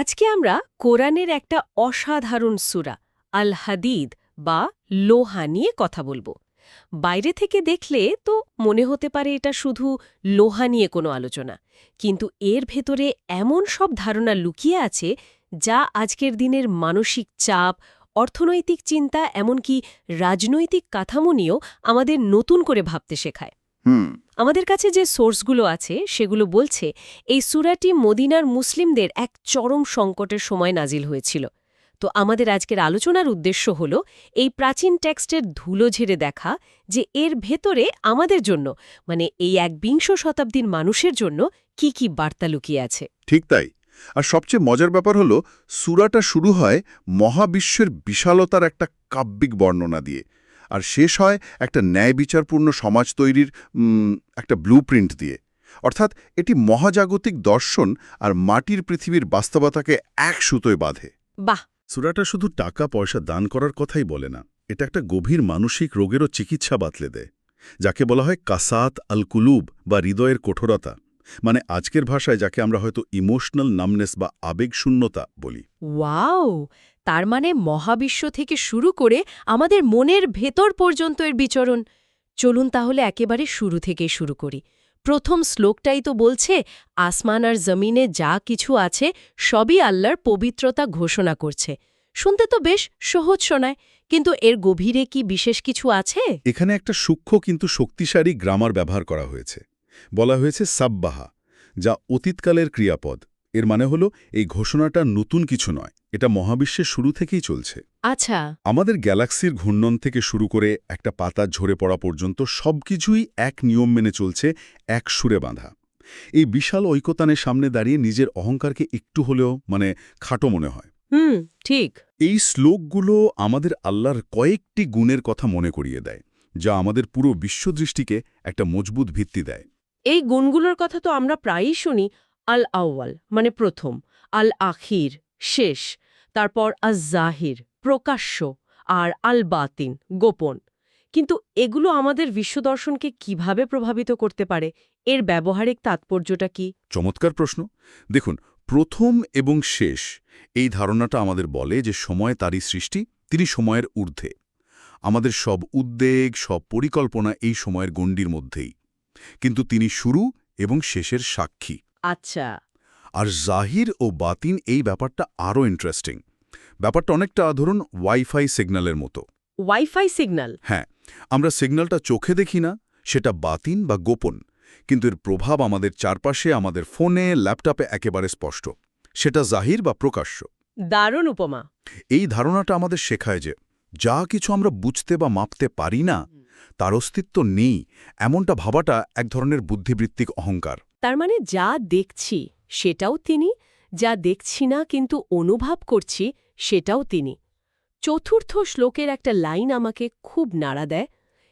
আজকে আমরা কোরআনের একটা অসাধারণ সুরা আল হাদিদ বা লোহা নিয়ে কথা বলব। বাইরে থেকে দেখলে তো মনে হতে পারে এটা শুধু লোহা নিয়ে কোনো আলোচনা, কিন্তু এর ভেতরে এমন সব ধারণা লুকিয়ে আছে যা আজকের দিনের মানসিক চাপ, অর্থনৈতিক চিন্তা, এমনকি রাজনৈতিক কাঠামো নিয়েও আমাদের নতুন করে ভাবতে শেখায়। হুম। আমাদের কাছে যে সোর্সগুলো আছে, সেগুলো বলছে, এই সুরাটি মদিনার মুসলিমদের এক চরম সংকটের সময় নাজিল হয়েছিল। তো আমাদের আজকের আলোচনার উদ্দেশ্য হল, এই প্রাচীন টেক্সটের ধুলো ঝেড়ে দেখা যে এর ভেতরে আমাদের জন্য মানে এই এক বিংশ শতাব্দীর মানুষের জন্য কি কি বার্তা লুকিয়ে আছে। ঠিক তাই। আর সবচেয়ে মজার ব্যাপার হলো, সুরাটা শুরু হয় মহাবিশ্বের বিশালতার একটা কাব্যিক বর্ণনা দিয়ে। আর শেষ হয় একটা ন্যায় বিচারপূর্ণ সমাজ তৈরির একটা ব্লুপ্রিন্ট দিয়ে। অর্থাৎ এটি মহাজাগতিক দর্শন আর মাটির পৃথিবীর বাস্তবতাকে এক সুতোয় বাঁধে। বাহ! সুরাটা শুধু টাকা পয়সা দান করার কথাই বলে না এটা একটা গভীর মানসিক রোগেরও চিকিৎসা বাতলে দেয় যাকে বলা হয় কাসাত আল কুলুব বা হৃদয়ের কঠোরতা মানে আজকের ভাষায় যাকে আমরা হয়তো ইমোশনাল নামনেস বা আবেগশূন্যতা বলি। ওয়াও! তার মানে মহাবিশ্ব থেকে শুরু করে আমাদের মনের ভেতর পর্যন্ত এর বিচরণ। চলুন তাহলে একেবারে শুরু থেকে শুরু করি। প্রথম শ্লোকটাই তো বলছে, আসমান আর জমিনে যা কিছু আছে, সবই আল্লাহর পবিত্রতা ঘোষণা করছে। শুনতে তো বেশ সহজ শোনায়, কিন্তু এর গভীরে কি বিশেষ কিছু আছে? এখানে একটা সূক্ষ্ম কিন্তু শক্তিশালী গ্রামার ব্যবহার করা হয়েছে। বলা হয়েছে সাব্বাহা, যা অতীতকালের ক্রিয়াপদ। এর মানে হলো এই ঘোষণাটা নতুন কিছু নয় এটা মহাবিশ্বের শুরু থেকেই চলছে। আচ্ছা। আমাদের গ্যালাক্সির ঘূর্ণন থেকে শুরু করে একটা পাতা ঝরে পড়া পর্যন্ত সবকিছুই এক নিয়ম মেনে চলছে এক সুরে বাঁধা। এই বিশাল ঐকতানের সামনে দাঁড়িয়ে নিজের অহংকারকে একটু হলেও মানে খাটো মনে হয়। হুম ঠিক। এই শ্লোকগুলো আমাদের আল্লাহর কয়েকটি গুণের কথা মনে করিয়ে দেয় যা আমাদের পুরো বিশ্বদৃষ্টিকে একটা মজবুত ভিত্তি দেয়। এই গুণগুলোর কথা তো আমরা প্রায়ই শুনি আল আউয়াল মানে প্রথম আল আখির শেষ, তারপর আজ জাহির প্রকাশ্য, আর আল বাতিন গোপন। কিন্তু এগুলো আমাদের বিশ্বদর্শনকে কীভাবে প্রভাবিত করতে পারে? এর ব্যবহারিক তাৎপর্যটা কি? চমৎকার প্রশ্ন। দেখুন, প্রথম এবং শেষ, এই ধারণাটা আমাদের বলে যে সময় তারই সৃষ্টি, তিনি সময়ের ঊর্ধ্বে। আমাদের সব উদ্বেগ, সব পরিকল্পনা এই সময়ের গণ্ডির মধ্যেই। কিন্তু তিনি শুরু এবং শেষের সাক্ষী। আচ্ছা। আর জাহির ও বাতিন এই ব্যাপারটা আরও ইন্টারেস্টিং ব্যাপারটা অনেকটা ধরুন ওয়াইফাই সিগন্যালের মতো। ওয়াইফাই সিগন্যাল হ্যাঁ আমরা সিগন্যালটা চোখে দেখি না সেটা বাতিন বা গোপন। কিন্তু এর প্রভাব আমাদের চারপাশে আমাদের ফোনে ল্যাপটপে একেবারে স্পষ্ট। সেটা জাহির বা প্রকাশ্য। দারুণ উপমা। এই ধারণাটা আমাদের শেখায় যে যা কিছু আমরা বুঝতে বা মাপতে পারি না তার অস্তিত্ব নেই এমনটা ভাবাটা এক ধরনের বুদ্ধিবৃত্তিক অহংকার। তার মানে যা দেখছি সেটাও তিনি যা দেখছি না কিন্তু অনুভব করছি সেটাও তিনি। চতুর্থ শ্লোকের একটা লাইন আমাকে খুব নাড়া দেয়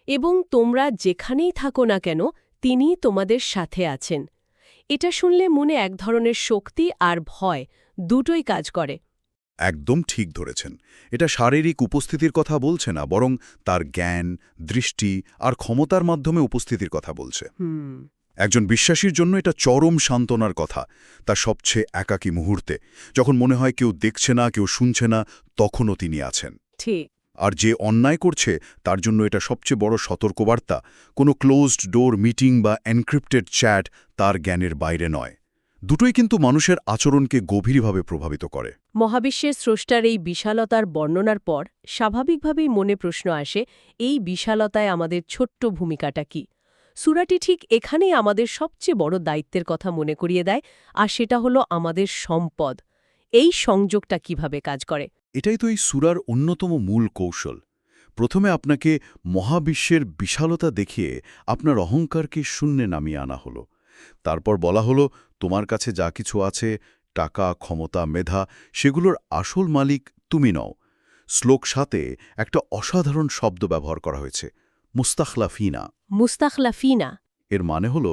এবং তোমরা যেখানেই থাকো না কেন তিনি তোমাদের সাথে আছেন। এটা শুনলে মনে এক ধরনের শক্তি আর ভয় দুটোই কাজ করে। একদম ঠিক ধরেছেন। এটা শারীরিক উপস্থিতির কথা বলছে না বরং তার জ্ঞান দৃষ্টি আর ক্ষমতার মাধ্যমে উপস্থিতির কথা বলছে। একজন বিশ্বাসীর জন্য এটা চরম সান্ত্বনার কথা তার সবচেয়ে একাকী মুহূর্তে। যখন মনে হয় কেউ দেখছে না কেউ শুনছে না তখনও তিনি আছেন। ঠিক। আর যে অন্যায় করছে তার জন্য এটা সবচেয়ে বড় সতর্কবার্তা। কোনো ক্লোজড ডোর মিটিং বা এনক্রিপ্টেড চ্যাট তার জ্ঞানের বাইরে নয়। দুটোই কিন্তু মানুষের আচরণকে গভীরভাবে প্রভাবিত করে। মহাবিশ্বের স্রষ্টার এই বিশালতার বর্ণনার পর স্বাভাবিকভাবেই মনে প্রশ্ন আসে এই বিশালতায় আমাদের ছোট্ট ভূমিকাটা কি? সুরাটি ঠিক এখানেই আমাদের সবচেয়ে বড় দায়িত্বের কথা মনে করিয়ে দেয়, আর সেটা হলো আমাদের সম্পদ। এই সংযোগটা কীভাবে কাজ করে? এটাই তো এই সুরার অন্যতম মূল কৌশল। প্রথমে আপনাকে মহাবিশ্বের বিশালতা দেখিয়ে আপনার অহংকারকে শূন্যে নামিয়ে আনা হলো। তারপর বলা হলো, তোমার কাছে যা কিছু আছে, টাকা, ক্ষমতা, মেধা, সেগুলোর আসল মালিক তুমি নও। শ্লোক সাথে একটা অসাধারণ শব্দ ব্যবহার করা হয়েছে, মুস্তাখলাফিনা। মুস্তাখলাফিনা। এর মানে হল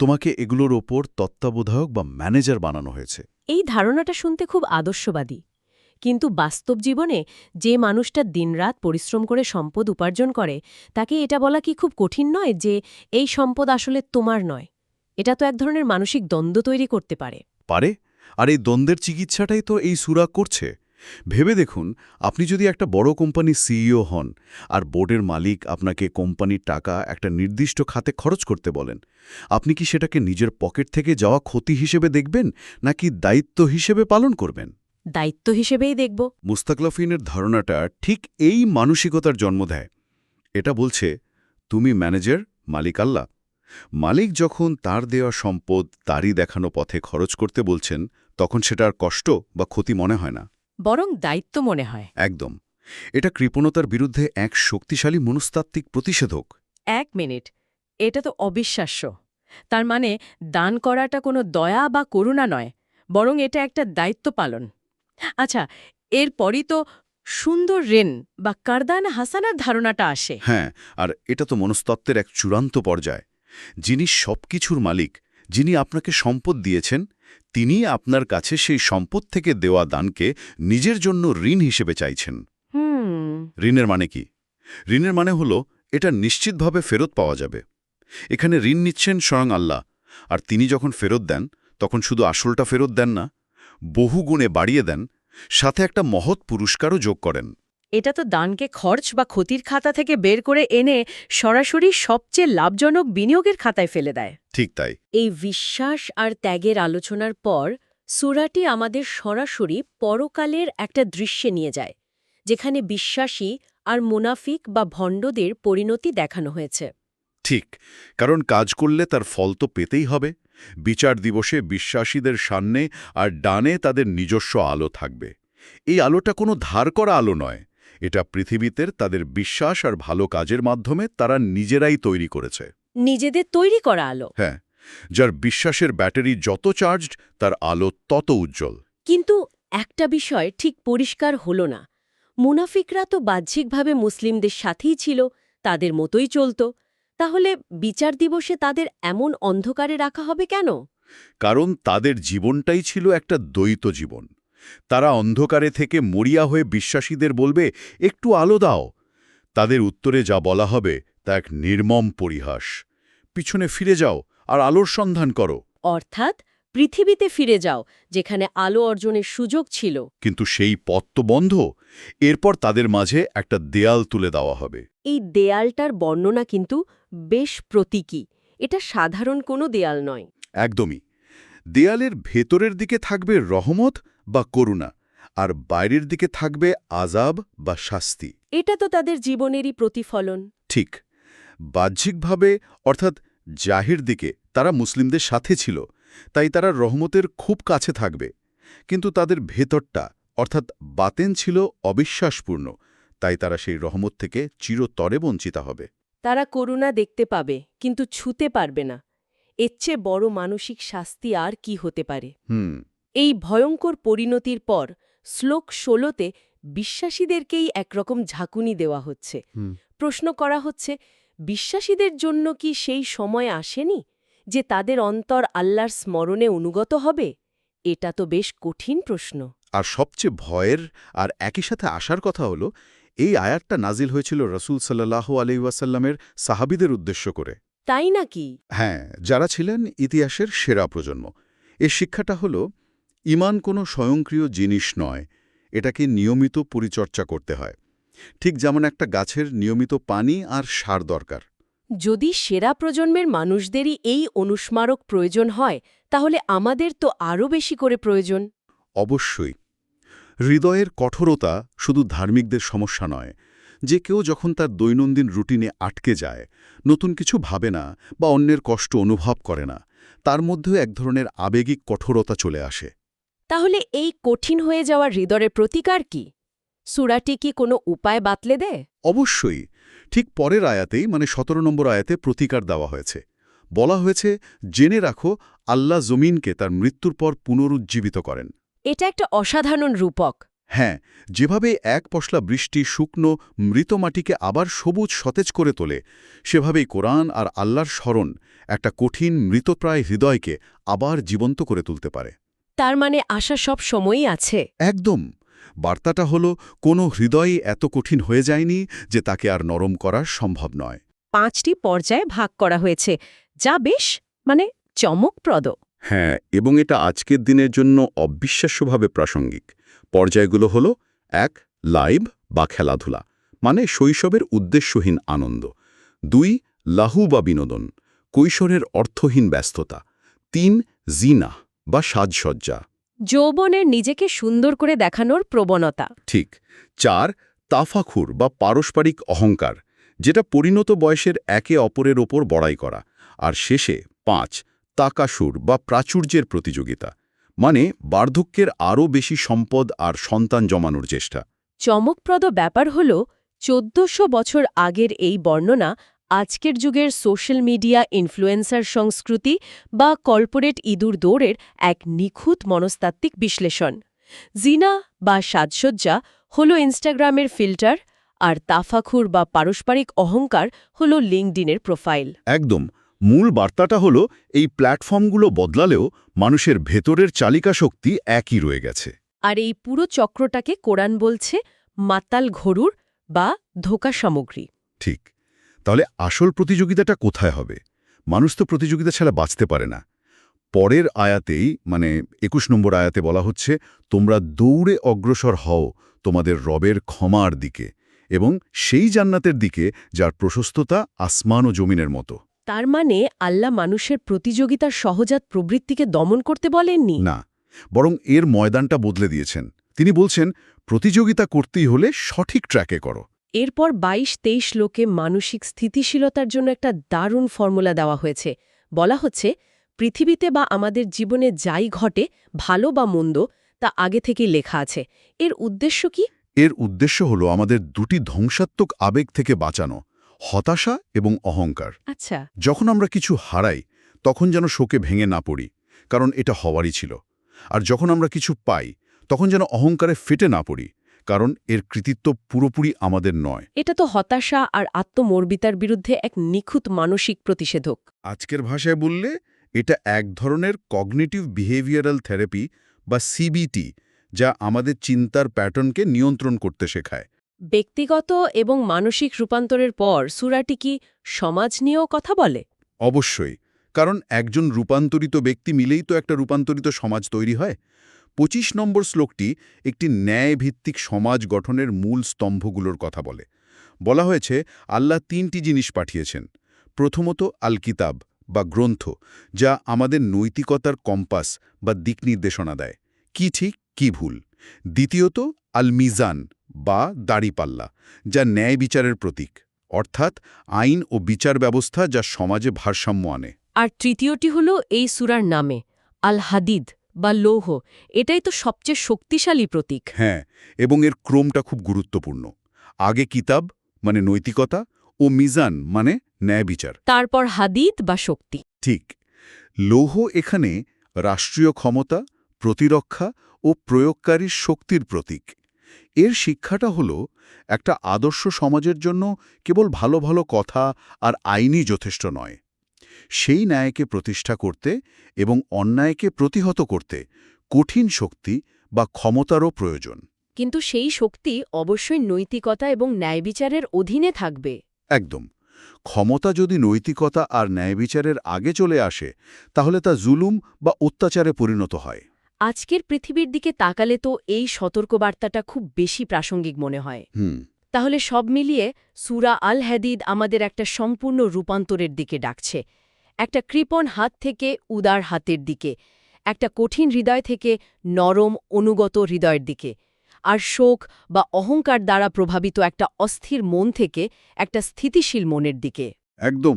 তোমাকে এগুলোর ওপর তত্ত্বাবধায়ক বা ম্যানেজার বানানো হয়েছে। এই ধারণাটা শুনতে খুব আদর্শবাদী। কিন্তু বাস্তব জীবনে যে মানুষটা দিনরাত পরিশ্রম করে সম্পদ উপার্জন করে তাকে এটা বলা কি খুব কঠিন নয় যে এই সম্পদ আসলে তোমার নয়? এটা তো এক ধরনের মানসিক দ্বন্দ্ব তৈরি করতে পারে। পারে? আর এই দ্বন্দ্বের চিকিৎসাটাই তো এই সুরা করছে। ভেবে দেখুন আপনি যদি একটা বড় কোম্পানির সিইও হন আর বোর্ডের মালিক আপনাকে কোম্পানির টাকা একটা নির্দিষ্ট খাতে খরচ করতে বলেন আপনি কি সেটাকে নিজের পকেট থেকে যাওয়া ক্ষতি হিসেবে দেখবেন নাকি দায়িত্ব হিসেবে পালন করবেন? দায়িত্ব হিসেবেই দেখব। মুস্তাকলাফিনের ধারণাটা ঠিক এই মানসিকতার জন্ম দেয়। এটা বলছে তুমি ম্যানেজার মালিক আল্লাহ। মালিক যখন তার দেওয়া সম্পদ তারই দেখানো পথে খরচ করতে বলছেন তখন সেটার কষ্ট বা ক্ষতি মনে হয় না। বরং দায়িত্ব মনে হয়। একদম। এটা কৃপণতার বিরুদ্ধে এক শক্তিশালী মনস্তাত্ত্বিক প্রতিষেধক। এক মিনিট। এটা তো অবিশ্বাস্য। তার মানে দান করাটা কোনো দয়া বা করুণা নয় বরং এটা একটা দায়িত্ব পালন। আচ্ছা এরপরই তো সুন্দর রেন বা কারদান হাসানার ধারণাটা আসে। হ্যাঁ আর এটা তো মনস্তত্ত্বের এক চূড়ান্ত পর্যায়। যিনি সবকিছুর মালিক যিনি আপনাকে সম্পদ দিয়েছেন তিনি আপনার কাছে সেই সম্পদ থেকে দেওয়া দানকে নিজের জন্য ঋণ হিসেবে চাইছেন। ঋণের মানে কি? ঋণের মানে হল এটা নিশ্চিতভাবে ফেরত পাওয়া যাবে। এখানে ঋণ নিচ্ছেন স্বয়ং আল্লাহ আর তিনি যখন ফেরত দেন তখন শুধু আসলটা ফেরত দেন না বহু গুণে বাড়িয়ে দেন সাথে একটা মহৎ পুরস্কারও যোগ করেন। এটা তো দানকে খরচ বা ক্ষতির খাতা থেকে বের করে এনে সরাসরি সবচেয়ে লাভজনক বিনিয়োগের খাতায় ফেলে দেয়। ঠিক তাই। এই বিশ্বাস আর ত্যাগের আলোচনার পর সুরাটি আমাদের সরাসরি পরকালের একটা দৃশ্যে নিয়ে যায় যেখানে বিশ্বাসী আর মুনাফিক বা ভণ্ডদের পরিণতি দেখানো হয়েছে। ঠিক কারণ কাজ করলে তার ফল তো পেতেই হবে। বিচার দিবসে বিশ্বাসীদের সামনে আর ডানে তাদের নিজস্ব আলো থাকবে। এই আলোটা কোনো ধার করা আলো নয়। এটা পৃথিবীতে তাদের বিশ্বাস আর ভালো কাজের মাধ্যমে তারা নিজেরাই তৈরি করেছে। নিজেদের তৈরি করা আলো। হ্যাঁ যার বিশ্বাসের ব্যাটারি যত চার্জড তার আলো তত উজ্জ্বল। কিন্তু একটা বিষয় ঠিক পরিষ্কার হল না। মুনাফিকরা তো বাহ্যিকভাবে মুসলিমদের সাথেই ছিল তাদের মতোই চলত। তাহলে বিচার দিবসে তাদের এমন অন্ধকারে রাখা হবে কেন? কারণ তাদের জীবনটাই ছিল একটা দ্বৈত জীবন। তারা অন্ধকারে থেকে মরিয়া হয়ে বিশ্বাসীদের বলবে একটু আলো দাও। তাদের উত্তরে যা বলা হবে তা এক নির্মম পরিহাস। পিছনে ফিরে যাও আর আলোর সন্ধান করো। অর্থাৎ পৃথিবীতে ফিরে যাও যেখানে আলো অর্জনের সুযোগ ছিল। কিন্তু সেই পথ তো বন্ধ। এরপর তাদের মাঝে একটা দেয়াল তুলে দেওয়া হবে। এই দেয়ালটার বর্ণনা কিন্তু বেশ প্রতীকী। এটা সাধারণ কোনো দেয়াল নয়। একদমই। দেয়ালের ভেতরের দিকে থাকবে রহমত বা করুণা আর বাইরের দিকে থাকবে আজাব বা শাস্তি। এটা তো তাদের জীবনেরই প্রতিফলন। ঠিক। বাহ্যিকভাবে অর্থাৎ জাহির দিকে তারা মুসলিমদের সাথে ছিল তাই তারা রহমতের খুব কাছে থাকবে। কিন্তু তাদের ভেতরটা অর্থাৎ বাতেন ছিল অবিশ্বাসপূর্ণ তাই তারা সেই রহমত থেকে চিরতরে বঞ্চিত হবে। তারা করুণা দেখতে পাবে কিন্তু ছুতে পারবে না। এর চেয়ে বড় মানসিক শাস্তি আর কি হতে পারে? হুম। এই ভয়ঙ্কর পরিণতির পর শ্লোক ষোলোতে বিশ্বাসীদেরকেই একরকম ঝাঁকুনি দেওয়া হচ্ছে। প্রশ্ন করা হচ্ছে বিশ্বাসীদের জন্য কি সেই সময় আসেনি যে তাদের অন্তর আল্লাহর স্মরণে অনুগত হবে? এটা তো বেশ কঠিন প্রশ্ন। আর সবচেয়ে ভয়ের আর একই সাথে আসার কথা হলো এই আয়াতটা নাজিল হয়েছিল রসুল সাল্লাহ আলহিউসাল্লামের সাহাবিদের উদ্দেশ্য করে। তাই নাকি? হ্যাঁ যারা ছিলেন ইতিহাসের সেরা প্রজন্ম। এর শিক্ষাটা হল ইমান কোনো স্বয়ংক্রিয় জিনিস নয় এটাকে নিয়মিত পরিচর্যা করতে হয়। ঠিক যেমন একটা গাছের নিয়মিত পানি আর সার দরকার। যদি সেরা প্রজন্মের মানুষদেরই এই অনুস্মারক প্রয়োজন হয় তাহলে আমাদের তো আরও বেশি করে প্রয়োজন। অবশ্যই। হৃদয়ের কঠোরতা শুধু ধার্মিকদের সমস্যা নয় যে কেউ যখন তার দৈনন্দিন রুটিনে আটকে যায় নতুন কিছু ভাবে না বা অন্যের কষ্ট অনুভব করে না তার মধ্যেও এক ধরনের আবেগিক কঠোরতা চলে আসে। তাহলে এই কঠিন হয়ে যাওয়া হৃদয়ের প্রতিকার কি? সুরাটি কি কোনো উপায় বাতলে দেয়? অবশ্যই। ঠিক পরের আয়াতেই মানে সতেরো নম্বর আয়াতে প্রতিকার দেওয়া হয়েছে। বলা হয়েছে জেনে রাখো আল্লাহ জমিনকে তার মৃত্যুর পর পুনরুজ্জীবিত করেন। এটা একটা অসাধারণ রূপক। হ্যাঁ যেভাবে এক পশলা বৃষ্টি শুকনো মৃত মাটিকে আবার সবুজ সতেজ করে তোলে সেভাবেই কোরআন আর আল্লাহর স্মরণ একটা কঠিন মৃতপ্রায় হৃদয়কে আবার জীবন্ত করে তুলতে পারে। তার মানে আশা সব সময়ই আছে। একদম। বার্তাটা হলো কোনো হৃদয়ই এত কঠিন হয়ে যায়নি যে তাকে আর নরম করা সম্ভব নয়। পাঁচটি পর্যায়ে ভাগ করা হয়েছে যা বেশ মানে চমকপ্রদ। হ্যাঁ এবং এটা আজকের দিনের জন্য অবিশ্বাস্যভাবে প্রাসঙ্গিক। পর্যায়গুলো হলো এক লাইভ বা খেলাধুলা মানে শৈশবের উদ্দেশ্যহীন আনন্দ। দুই লাহু বা বিনোদন কৈশোরের অর্থহীন ব্যস্ততা। তিন জিনা বা সাজসজ্জা। যৌবনের নিজেকে সুন্দর করে দেখানোর প্রবণতা। ঠিক। চার তাফাখুর বা পারস্পরিক অহংকার যেটা পরিণত বয়সের একে অপরের ওপর বড়াই করা। আর শেষে পাঁচ তাকাসুর বা প্রাচুর্যের প্রতিযোগিতা মানে বার্ধক্যের আরও বেশি সম্পদ আর সন্তান জমানোর চেষ্টা। চমকপ্রদ ব্যাপার হল চোদ্দশো বছর আগের এই বর্ণনা আজকের যুগের সোশ্যাল মিডিয়া ইনফ্লুয়েন্সার সংস্কৃতি বা কর্পোরেট ইঁদুর দৌড়ের এক নিখুঁত মনস্তাত্ত্বিক বিশ্লেষণ। জিনা বা সাজসজ্জা হল ইনস্টাগ্রামের ফিল্টার আর তাফাখুর বা পারস্পরিক অহংকার হল লিঙ্কডিনের প্রোফাইল। একদম। মূল বার্তাটা হলো এই প্ল্যাটফর্মগুলো বদলালেও মানুষের ভেতরের চালিকা শক্তি একই রয়ে গেছে। আর এই পুরো চক্রটাকে কোরআন বলছে মাতাল ঘরুর বা ধোকা সামগ্রী। ঠিক। তাহলে আসল প্রতিযোগিতাটা কোথায় হবে? মানুষ তো প্রতিযোগিতা ছাড়া বাঁচতে পারে না। পরের আয়াতেই মানে একুশ নম্বর আয়াতে বলা হচ্ছে তোমরা দৌড়ে অগ্রসর হও তোমাদের রবের ক্ষমার দিকে এবং সেই জান্নাতের দিকে যার প্রশস্ততা আসমান ও জমিনের মতো। তার মানে আল্লাহ মানুষের প্রতিযোগিতার সহজাত প্রবৃত্তিকে দমন করতে বলেননি? না বরং এর ময়দানটা বদলে দিয়েছেন। তিনি বলছেন প্রতিযোগিতা করতেই হলে সঠিক ট্র্যাকে করো। এরপর ২২ তেইশ লোকে মানসিক স্থিতিশীলতার জন্য একটা দারুণ ফর্মুলা দেওয়া হয়েছে। বলা হচ্ছে পৃথিবীতে বা আমাদের জীবনে যাই ঘটে ভালো বা মন্দ তা আগে থেকেই লেখা আছে। এর উদ্দেশ্য কি? এর উদ্দেশ্য হল আমাদের দুটি ধ্বংসাত্মক আবেগ থেকে বাঁচানো হতাশা এবং অহংকার। আচ্ছা। যখন আমরা কিছু হারাই তখন যেন শোকে ভেঙে না পড়ি কারণ এটা হওয়ারই ছিল। আর যখন আমরা কিছু পাই তখন যেন অহংকারে ফেটে না পড়ি কারণ এর কৃতিত্ব পুরোপুরি আমাদের নয়। এটা তো হতাশা আর আত্মমর্বিতার বিরুদ্ধে এক নিখুঁত মানসিক প্রতিষেধক। আজকের ভাষায় বললে এটা এক ধরনের কগনিটিভ বিহেভিয়ারাল থেরাপি বা সিবিটি যা আমাদের চিন্তার প্যাটার্নকে নিয়ন্ত্রণ করতে শেখায়। ব্যক্তিগত এবং মানসিক রূপান্তরের পর সুরাটি কি সমাজ নিয়েও কথা বলে? অবশ্যই কারণ একজন রূপান্তরিত ব্যক্তি মিলেই তো একটা রূপান্তরিত সমাজ তৈরি হয়। পঁচিশ নম্বর শ্লোকটি একটি ন্যায়ভিত্তিক সমাজ গঠনের মূল স্তম্ভগুলোর কথা বলে। বলা হয়েছে, আল্লাহ তিনটি জিনিস পাঠিয়েছেন। প্রথমত আল কিতাব বা গ্রন্থ, যা আমাদের নৈতিকতার কম্পাস বা দিক নির্দেশনা দেয়। কি ঠিক, কি ভুল? দ্বিতীয়ত আল মিজান বা দাড়িপাল্লা, যা ন্যায় বিচারের প্রতীক, অর্থাৎ আইন ও বিচার ব্যবস্থা যা সমাজে ভারসাম্য আনে। আর তৃতীয়টি হল এই সুরার নামে আল হাদিদ বা লৌহ এটাই তো সবচেয়ে শক্তিশালী প্রতীক। হ্যাঁ এবং এর ক্রমটা খুব গুরুত্বপূর্ণ। আগে কিতাব মানে নৈতিকতা ও মিজান মানে ন্যায় বিচার। তারপর হাদিদ বা শক্তি। ঠিক। লৌহ এখানে রাষ্ট্রীয় ক্ষমতা প্রতিরক্ষা ও প্রয়োগকারীর শক্তির প্রতীক। এর শিক্ষাটা হল একটা আদর্শ সমাজের জন্য কেবল ভালো ভালো কথা আর আইনই যথেষ্ট নয়। সেই ন্যায়কে প্রতিষ্ঠা করতে এবং অন্যায়কে প্রতিহত করতে কঠিন শক্তি বা ক্ষমতারও প্রয়োজন। কিন্তু সেই শক্তি অবশ্যই নৈতিকতা এবং ন্যায়বিচারের অধীনে থাকবে। একদম। ক্ষমতা যদি নৈতিকতা আর ন্যায়বিচারের আগে চলে আসে তাহলে তা জুলুম বা অত্যাচারে পরিণত হয়। আজকের পৃথিবীর দিকে তাকালে তো এই সতর্কবার্তাটা খুব বেশি প্রাসঙ্গিক মনে হয়। হুম। তাহলে সব মিলিয়ে সুরা আল হাদিদ আমাদের একটা সম্পূর্ণ রূপান্তরের দিকে ডাকছে। একটা কৃপণ হাত থেকে উদার হাতের দিকে, একটা কঠিন হৃদয় থেকে নরম, অনুগত হৃদয়ের দিকে, আর শোক বা অহংকার দ্বারা প্রভাবিত একটা অস্থির মন থেকে একটা স্থিতিশীল মনের দিকে। একদম।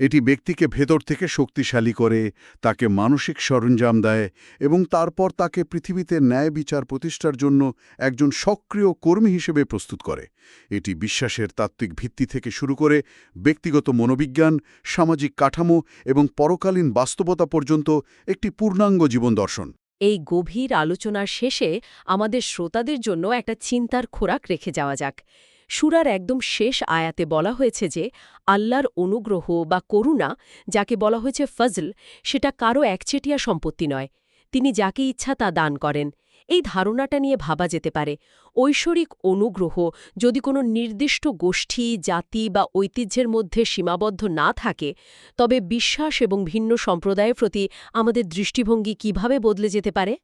এটি ব্যক্তিকে ভেতর থেকে শক্তিশালী করে, তাকে মানসিক সরঞ্জাম দেয় এবং তারপর তাকে পৃথিবীতে ন্যায় বিচার প্রতিষ্ঠার জন্য একজন সক্রিয় কর্মী হিসেবে প্রস্তুত করে। এটি বিশ্বাসের তাত্ত্বিক ভিত্তি থেকে শুরু করে ব্যক্তিগত মনোবিজ্ঞান, সামাজিক কাঠামো এবং পরকালীন বাস্তবতা পর্যন্ত একটি পূর্ণাঙ্গ জীবন দর্শন। এই গভীর আলোচনার শেষে আমাদের শ্রোতাদের জন্য একটা চিন্তার খোরাক রেখে যাওয়া যাক। সুরার একদম শেষ আয়াতে বলা হয়েছে যে, আল্লাহর অনুগ্রহ বা করুণা, যাকে বলা হয়েছে ফজল, সেটা কারও একচেটিয়া সম্পত্তি নয়। তিনি যাকে ইচ্ছা তা দান করেন। এই ধারণাটা নিয়ে ভাবা যেতে পারে, ঐশ্বরিক অনুগ্রহ যদি কোনো নির্দিষ্ট গোষ্ঠী, জাতি বা ঐতিহ্যের মধ্যে সীমাবদ্ধ না থাকে, তবে বিশ্বাস এবং ভিন্ন সম্প্রদায়ের প্রতি আমাদের দৃষ্টিভঙ্গি কীভাবে বদলে যেতে পারে?